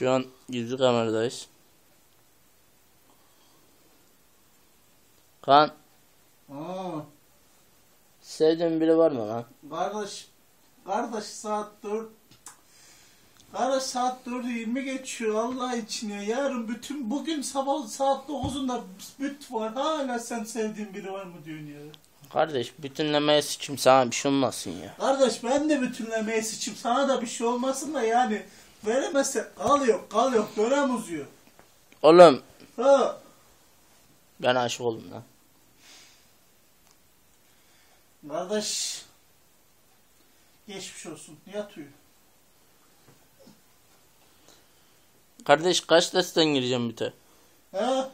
Şu an gizli kameradayız. Kan Aa, sevdiğin biri var mı lan? kardeş, kardeş saat 4 Kardeş saat 4'ü 20 geçiyor Allah için ya. Yarın bütün bugün sabah saat 9'unda büt var. Hala sen sevdiğin biri var mı diyorsun ya. Kardeş bütünlemeye sıçayım sana bir şey olmasın ya. Kardeş ben de bütünlemeye sıçayım. Sana da bir şey olmasın da yani. Veremezse kalıyor kalıyor. Dönem uzuyor. Oğlum Ha. ben aşık oldum lan. Kardeş. Geçmiş olsun. Yat uyu. Kardeş kaç dersten gireceğim büte? Ha?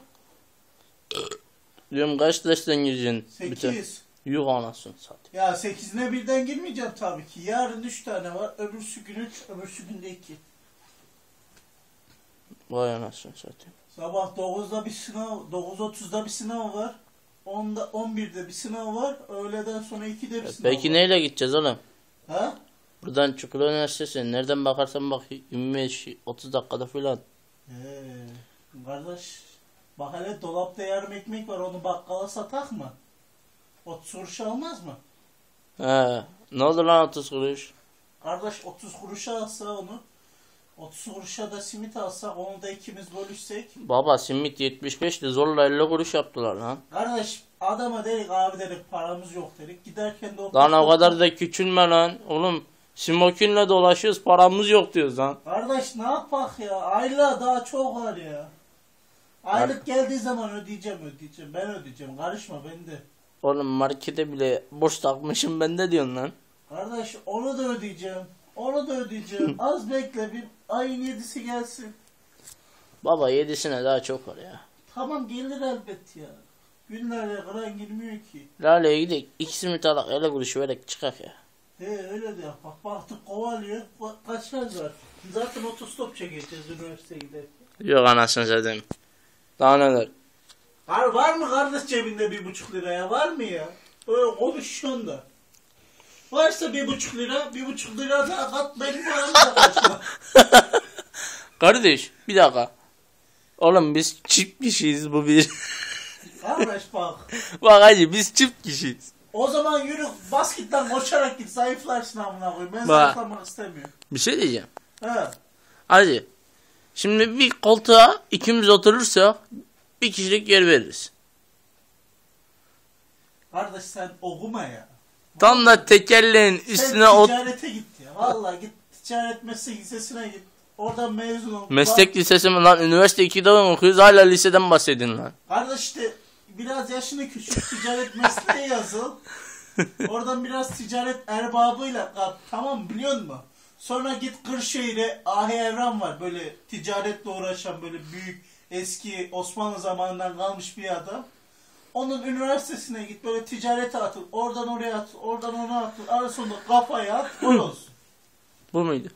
Diyorum kaç dersten gireceksin? 8. Yuh anasını satayım. Ya 8'ine birden girmeyeceğim tabii ki. Yarın 3 tane var. Öbürsü gün 3, öbürsü gün de 2. Vay anasını satayım. Sabah 9'da bir sınav, 9.30'da bir sınav var. 10'da 11'de bir sınav var. Öğleden sonra 2'de bir sınav Peki var. neyle gideceğiz oğlum? Ha? Buradan Çukurova Üniversitesi nereden bakarsan bak 25-30 dakikada falan. Ee, kardeş bak hele dolapta yarım ekmek var onu bakkala satak mı? 30 kuruş almaz mı? He. Ne oldu lan 30 kuruş? Kardeş 30 kuruşa alsa onu 30 kuruşa da simit alsak onu da ikimiz bölüşsek. Baba simit 75'ti zorla 50 kuruş yaptılar lan. Kardeş adama dedik abi dedik paramız yok dedik. Giderken de o Lan o kadar da küçülme lan. Oğlum smokinle dolaşıyoruz paramız yok diyoruz lan. Kardeş ne yapak ya? Aylığa daha çok var ya. Aylık geldiği zaman ödeyeceğim ödeyeceğim. Ben ödeyeceğim. Karışma bende. Oğlum markete bile boş takmışım ben de diyorsun lan. Kardeş onu da ödeyeceğim. Onu da ödeyeceğim. Az bekle bir ayın yedisi gelsin. Baba yedisine daha çok var ya. Tamam gelir elbet ya. Günlerle kıran girmiyor ki. Lale'ye gidelim. İki simit alak 50 kuruş vererek çıkak ya. He öyle de yapak. Baktık kovalıyor. Yaz var? Zaten otostop çekeceğiz üniversiteye giderken. Yok anasını satayım. Daha neler? Var, var mı kardeş cebinde bir buçuk liraya? Var mı ya? Böyle konuşuyorsun da. Varsa bir buçuk lira, bir buçuk lira da kat benim paramı da kaçma. Kardeş bir dakika. Oğlum biz çift kişiyiz bu bir. Kardeş bak. Bak hacı biz çift kişiyiz. O zaman yürü basketten koşarak git zayıflarsın amına koyayım. Ben Bak. zayıflamak istemiyorum. Bir şey diyeceğim. He. Hacı. Şimdi bir koltuğa ikimiz oturursak bir kişilik yer veririz. Kardeş sen okuma ya. Tam da tekerleğin Sen üstüne ot ticarete git ya. Vallahi git ticaret meslek lisesine git. Oradan mezun ol. Meslek lisesi mi lan? Üniversite 2'de okuyoruz hala liseden bahsedin lan. Kardeş işte biraz yaşını küçük ticaret mesleğe yazıl. Oradan biraz ticaret erbabıyla kat. Tamam biliyor musun? Sonra git Kırşehir'e Ahi Evran var. Böyle ticaretle uğraşan böyle büyük eski Osmanlı zamanından kalmış bir adam. Onun üniversitesine git böyle ticarete atıl. Oradan oraya atıl. Oradan ona atıl. Arasında kafaya at. Olsun. Bu muydu?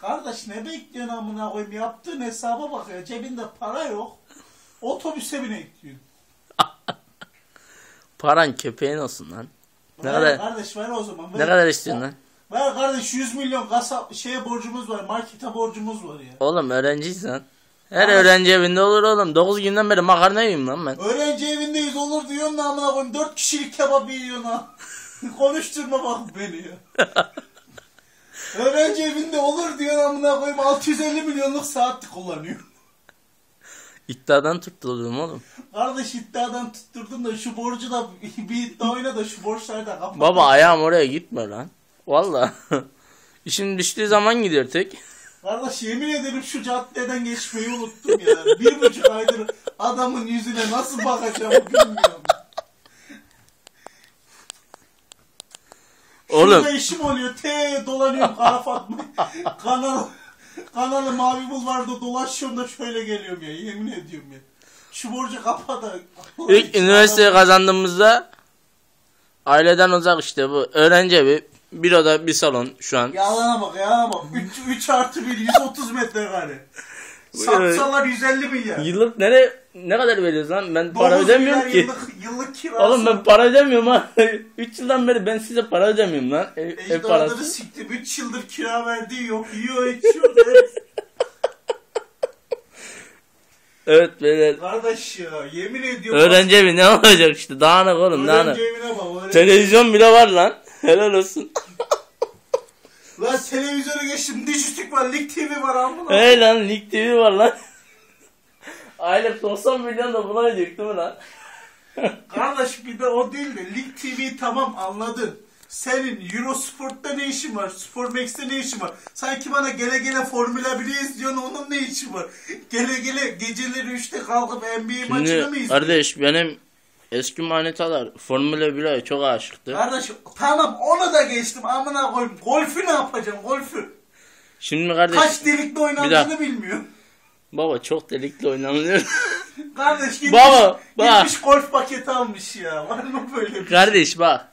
Kardeş ne bekliyorsun amına koyayım? Yaptığın hesaba bak ya. Cebinde para yok. Otobüse bine gidiyorsun. Paran köpeğin olsun lan. Ne ver kadar- kardeş ver o zaman. Ver. Ne kadar istiyorsun lan? Ver kardeş 100 milyon kasap şeye borcumuz var. Markete borcumuz var ya. Oğlum öğrenciysen. Her Ama- öğrenci evinde olur oğlum. 9 günden beri makarna yiyeyim lan ben. Öğrenci evindeyiz olur diyorsun da amına koyayım. 4 kişilik kebap yiyorsun ha. Konuşturma bak beni ya. Öğrenci evinde olur diyorsun amına koyayım 650 milyonluk saat kullanıyor. İddiadan tutuldum oğlum. Kardeş iddiadan tutturdun da şu borcu da bir iddia oyna da şu borçları da kapat. Baba ayağım oraya gitme lan. Valla. İşin düştüğü zaman gidiyor tek. Kardeş yemin ederim şu caddeden geçmeyi unuttum ya. Bir buçuk aydır adamın yüzüne nasıl bakacağımı bilmiyorum. Oğlum Şurada işim oluyor. T dolanıyorum Kara Fatma. Kanal, kanalı Mavi Bulvar'da dolaşıyorum da şöyle geliyorum ya. Yemin ediyorum ya. Şu borcu kapa da. ilk üniversiteyi kazandığımızda aileden uzak işte bu. Öğrenci evi. Bir oda bir salon şu an. Yalana bak yalana bak. 3, 3 artı 1 130 metrekare. Satsalar 150 milyar. Yıllık nere ne kadar veriyoruz lan? Ben para 9 ödemiyorum ki. Yıllık, yıllık kirası. Oğlum ben para ödemiyorum ha. 3 yıldan beri ben size para ödemiyorum lan. Ev, ev parası. siktim. 3 yıldır kira verdiği yok. Yiyor içiyor. evet. Beyler. Kardeş ya yemin ediyorum. Öğrenci evi ne olacak işte dağınık oğlum Öğrenci dağınık. evine bak. öğrenci- Televizyon bile var lan. Helal olsun. Lan televizyona geçtim. Dijitürk var. Lig TV var amına. Hey lan Lig TV var lan. Aylık 90 milyon da buna ödeyecek değil mi lan? Kardeş bir de o değil de Lig TV tamam anladın. Senin Eurosport'ta ne işin var? Spor Max'te ne işin var? Sanki bana gele gele Formula 1'i izliyorsun onun ne işi var? Gele gele geceleri 3'te kalkıp NBA maçını mı Şimdi izliyorsun? kardeş benim eski manitalar Formula 1'e çok aşıktı. Kardeş tamam onu da geçtim amına koyayım. Golfü ne yapacağım golfü? Şimdi kardeş Kaç delikte Bir oynandığını dakika. bilmiyorum. baba çok delikli oynanıyor. Kardeş gitmiş, Baba, bak. gitmiş golf paketi almış ya. Var mı böyle bir kardeş bak.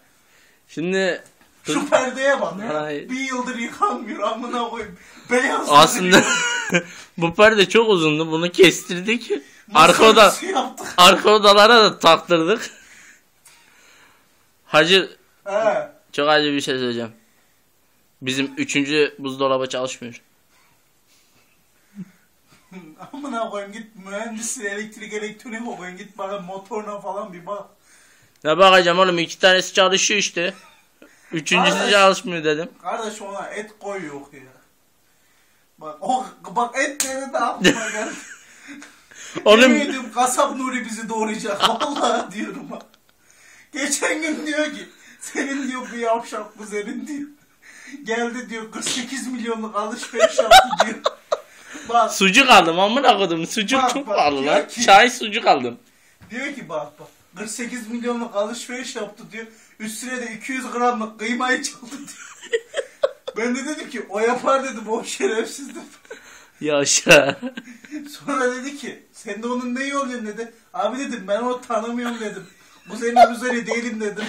Şimdi Şu perdeye bak ya. Hayır. Bir yıldır yıkanmıyor amına koyayım. Beyaz aslında bu perde çok uzundu. Bunu kestirdik. Arka oda yaptık. arka odalara da taktırdık. Hacı He. çok acı bir şey söyleyeceğim. Bizim üçüncü buzdolabı çalışmıyor. Amına koyayım git mühendis elektrik elektronik okuyun git bana motoruna falan bir bak. Ne bakacağım oğlum iki tanesi çalışıyor işte. Üçüncüsü Kardeş. çalışmıyor dedim. Kardeş ona et koy yok ya. Bak o bak et dedi de aklıma geldi. Oğlum Yemin kasap Nuri bizi doğrayacak. Vallahi diyorum bak. Geçen gün diyor ki senin diyor bu yavşak kuzenin diyor. Geldi diyor 48 milyonluk alışveriş yaptı diyor. Bak sucuk aldım amına koydum. Sucuk Bak, çok bak, pahalı lan. ki- Çay sucuk aldım. diyor ki bak bak 48 milyonluk alışveriş yaptı diyor. Üstüne de 200 gramlık kıymayı çaldı diyor. ben de dedim ki o yapar dedim o şerefsiz dedim. Yaşa. Sonra dedi ki sen de onun neyi oluyorsun dedi. Abi dedim ben onu tanımıyorum dedim. Bu senin üzeri değilim dedim.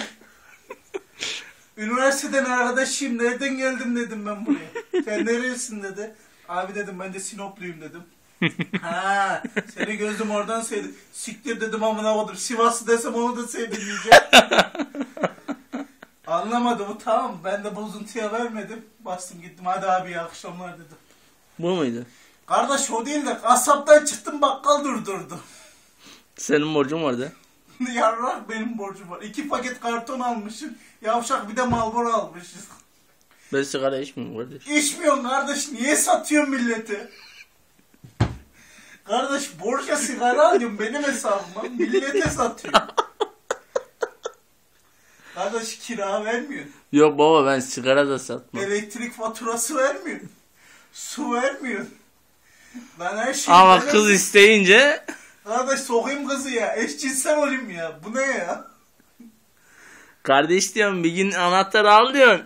Üniversiteden arkadaşıyım nereden geldim dedim ben buraya. Sen nerelisin dedi. Abi dedim ben de Sinopluyum dedim. ha, seni gözüm oradan sevdi. Siktir dedim amına koydum. Sivaslı desem onu da sevdim diyeceğim. Anlamadı bu tamam. Ben de bozuntuya vermedim. Bastım gittim hadi abi iyi akşamlar dedim. Bu muydu? Kardeş o değil de kasaptan çıktım bakkal durdurdu. Senin borcun vardı. Yarrak benim borcum var. İki paket karton almışım. Yavşak bir de Marlboro almışız. Ben sigara içmiyorum kardeş. İçmiyorsun kardeş. Niye satıyorsun millete? Kardeş borca sigara alıyorum benim hesabıma. Millete satıyor. Kardeş kira vermiyor. Yok baba ben sigara da satmam. Elektrik faturası vermiyor. Su vermiyor. Ben her şeyi Ama böyle- kız isteyince Kardeş sokayım kızı ya. Eşcinsel olayım ya. Bu ne ya? kardeş diyorum bir gün anahtarı al diyorsun.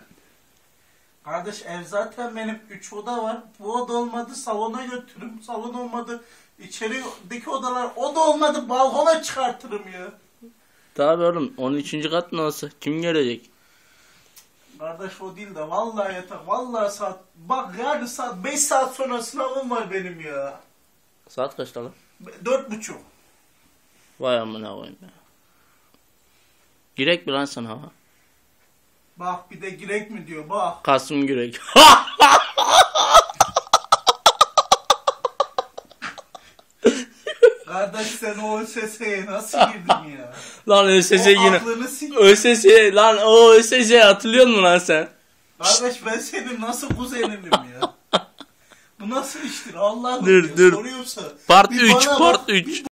Kardeş ev zaten benim 3 oda var. Bu oda olmadı salona götürürüm. Salon olmadı içerideki odalar. O da olmadı balkona çıkartırım ya. Tabi oğlum 13. kat ne olsa kim görecek? Kardeş o değil de vallahi yatak. Vallahi saat. Bak yani saat 5 saat sonra sınavım var benim ya. Saat kaçta lan? Dört buçuk. Vay amına koyayım ya. Girek mi lan sana? Bak bir de girek mi diyor bak. Kasım Gürek. Kardeş sen o ÖSS'ye nasıl girdin ya? lan ÖSS yine. ÖSS lan o ÖSS hatırlıyor musun lan sen? Kardeş ben senin nasıl kuzeninim ya? Bu nasıl iştir Allah'ım Dur, ya, dur. soruyorsa. Part bir 3 bana part bak, 3. bir